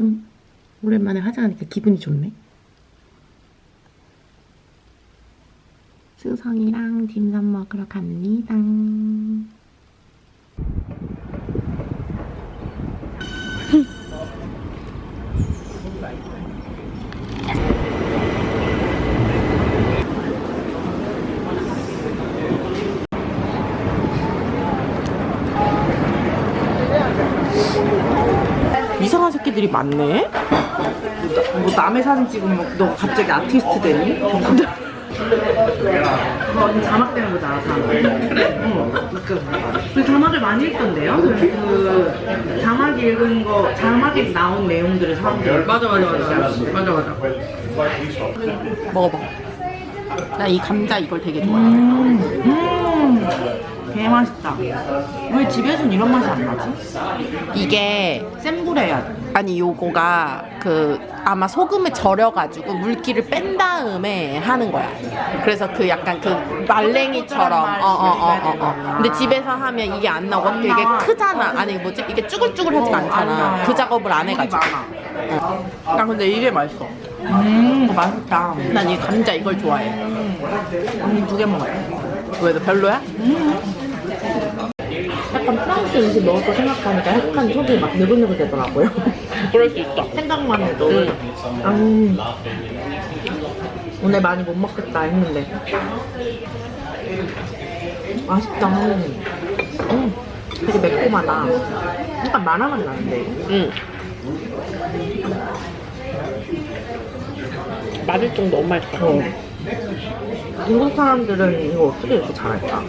응. 오랜만에 화장하니까 기분이 좋네. 수성이랑 딤섬 먹으러 갑니다. 이상한 새끼들이 많네? 뭐 남의 사진 찍으면 너 갑자기 아티스트 되니? 너 언니 자막 되는 거잖아 자막 그래? 응 그, 그 자막을 많이 읽던데요? 그, 그 자막 읽은 거 자막에 나온 내용들을 사람들이 맞아, 맞아, 맞아. 맞아, 맞아. 먹어봐. 나 이 감자 이걸 되게 좋아해. 음, 개 맛있다 왜 집에선 이런 맛이 안 나지? 이게 센 불에 해야 돼 아니 요거가 그 아마 소금에 절여가지고 물기를 뺀 다음에 하는 거야. 그래서 그 약간 그 말랭이처럼 어어어어 어, 어. 근데 집에서 하면 이게 안 나고 되게 크잖아. 아니 뭐지 이게 쭈글쭈글하지가 않잖아. 그 작업을 안 해가지고. 나 근데 이게 맛있어. 음 맛있다 난 이 감자 이걸 좋아해. 언니 두 개 먹어요 왜 너 별로야? 약간 프랑스 음식 먹을 거 생각하니까 약간 속이 막 느글느글 되더라고요 그럴 수 있어. 생각만 해도 응. 음, 오늘 많이 못 먹겠다 했는데 맛있다 음, 되게 매콤하다 약간 마라 맛 나는데 응. 맞을 정도 너무 맛있어. 어. 중국 사람들은 이거 어떻게 이렇게 잘할까?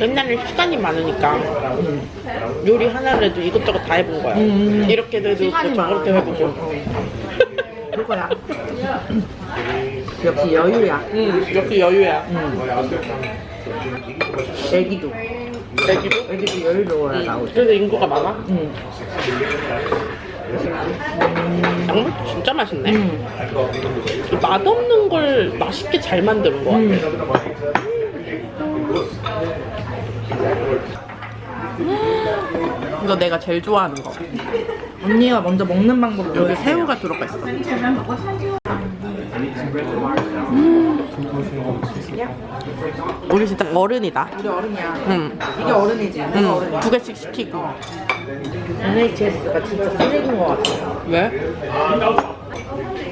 옛날에 시간이 많으니까 음. 요리 하나를 해도 이것저것 다 해본 거야. 음. 이렇게도 해도 시간이 저렇게 많아서. 해보고. 어. 그거야 역시 여유야 응, 역시 여유야. 음. 애기도 애기도? 애기도 여유로워야 나오지 그래서 인구가 많아? 응. 양말 진짜 맛있네. 음. 이 맛없는 걸 맛있게 잘 만드는 거 같아. 음. 이거 내가 제일 좋아하는 거. 언니가 먼저 먹는 방법을 여기 새우가 들어가 있어. 우리 진짜 어른이다. 우리 어른이야 응. 이게 어른이지 내가 응. 어른이야 두 개씩 시키고. NHS가 진짜 쓰레기인 것 같아 왜?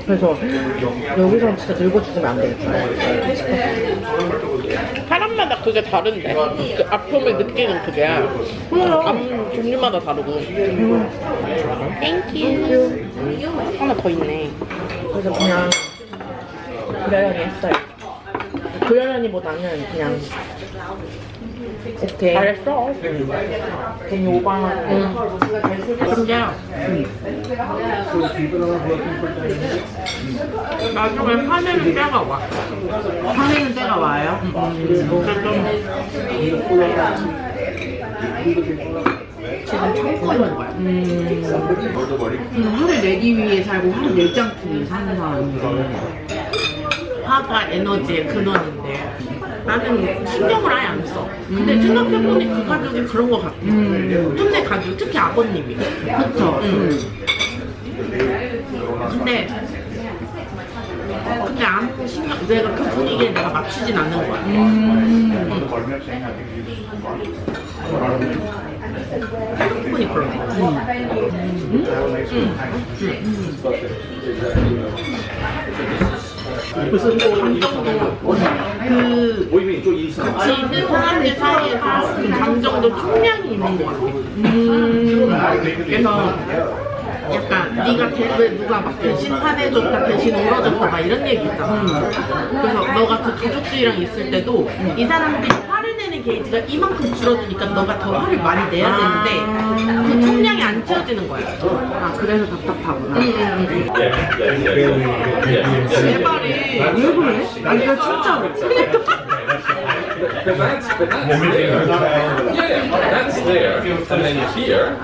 그래서 여기서 진짜 늙어 죽으면 안 되겠다 사람마다 그게 다른데. 그 아픔을 느끼는 그게. 암 종류마다 다르고. 땡큐. 하나 더 있네. 그래서 그냥 그러려니 했어요 그러려니보다는 그냥 오케이 잘했어. 괜히 오방하는 응. 근데 나중에 화내는 때가 와. 화내는 때가 와요 지금 참고 있는 거야. 음, 화를 내기 위해 살고 화를 않기 위해 사는 사람인데 화가 에너지의 근원인데 나는 신경을 아예 안 써. 근데 생각해보니 그 가족이 그런 것 같아. 근데 가족, 특히 아버님이. 그쵸 응. 근데 근데 아무 신경 내가 그 분위기에 내가 맞추진 않는 거야. 충분히 그러네. 무슨 감정도. 그 같이 있는 사람들 사이에서 그 감정도 총량이 있는 것 같아. 그래서 약간 네가 대- 왜 누가 막 대신 화내줬다 대신 울어줬다 막 이런 얘기 있잖아. 그래서 너가 그 가족들이랑 있을 때도 이 사람들이 화를 게이지가 이만큼 줄어드니까 너가 더 화를 많이 내야 되는데 그 총량이 안 채워지는 거야 아 그래서 답답하구나 내 말이 왜 그래? 아니 이거 진짜로 But that's, but that's there. Yeah, that's there. And then here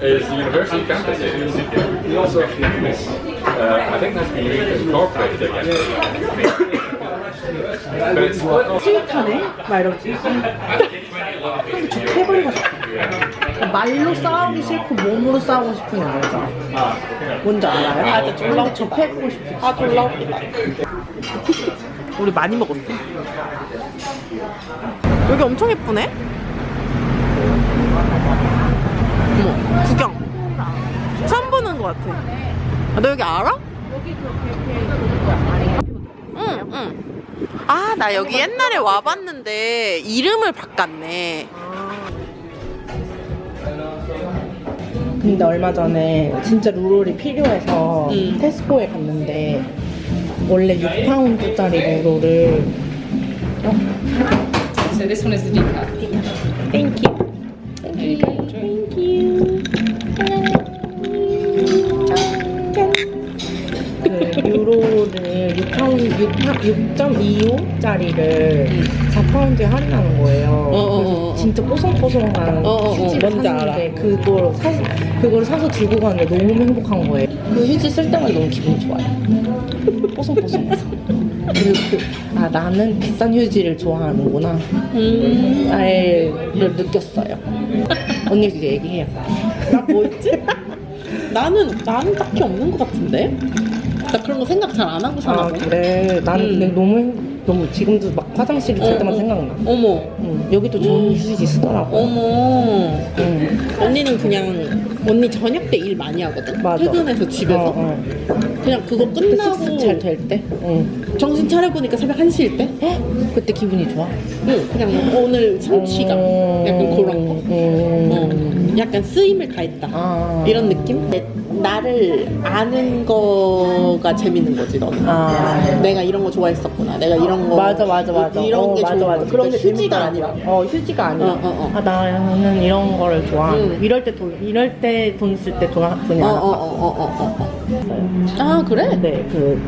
is the university campus area. So, uh, I think that's been reincorporated again. 스윗하네? 막 이러지 근데 저 해버리고 싶어 말로 싸우기 싫고 몸으로 싸우고 싶은 여자. 뭔지 알아요? 아, 저 졸라 접해보고 싶어. 아 졸라 웃기다. 우리 많이 먹었어. 여기 엄청 예쁘네. 어머 구경. 처음 보는 것 같아. 아, 너 여기 알아? 응, 응. 아, 나 여기 옛날에 와봤는데 이름을 바꿨네. 근데 얼마 전에 진짜 룰롤이 필요해서 음. 테스코에 갔는데 원래 6파운드짜리 룰롤을 So this one is the decaf. 땡큐 6.25짜리를 4파운드에 할인하는 거예요. 어, 어, 어, 어. 진짜 뽀송뽀송한 어, 어, 어, 휴지를 뭔지 샀는데 그걸 사 그걸 사서 들고 가는데 너무 행복한 거예요. 그 휴지 쓸 때마다 너무 기분이 좋아요. 뽀송뽀송해서. 그리고 그, 아 나는 비싼 휴지를 좋아하는구나. 음. 알을 느꼈어요. 언니 이제 얘기해요. 나 뭐였지? 나는 나는 딱히 없는 것 같은데. 나 그런 거 생각 잘 안 하고 살아. 아 그래. 나는 음. 근데 너무 행- 너무 지금도 막 화장실 있을 때만 어, 어. 생각나. 어머, 응. 여기도 좋은 휴지 쓰더라고. 어머. 응. 언니는 그냥 언니 저녁 때 일 많이 하거든. 맞아. 퇴근해서 집에서 어, 어. 그냥 그거 끝나고 습습 잘될 때. 응. 정신 차려 보니까 새벽 1시일 때. 헉, 그때 기분이 좋아. 응, 그냥 오늘 성취감. 음, 약간 그런 거. 음. 어, 약간 쓰임을 다했다. 아. 이런 느낌? 내- 나를 아는 거가 재밌는 거지 너는. 아. 내가 이런 거 좋아했었구나. 내가 이런 거 맞아 맞아 맞아. 이런 어, 게 맞아 좋은 맞아. 거지. 그런 게 휴지가 재밌더라고. 아니라. 어 휴지가 아니라. 어, 어, 어. 아 나는 이런 거를 좋아하는. 응. 이럴 때 돈 이럴 때 돈 쓸 때 돈 돈이 어, 안 어. 어, 어, 어, 어. 아 그래? 네, 그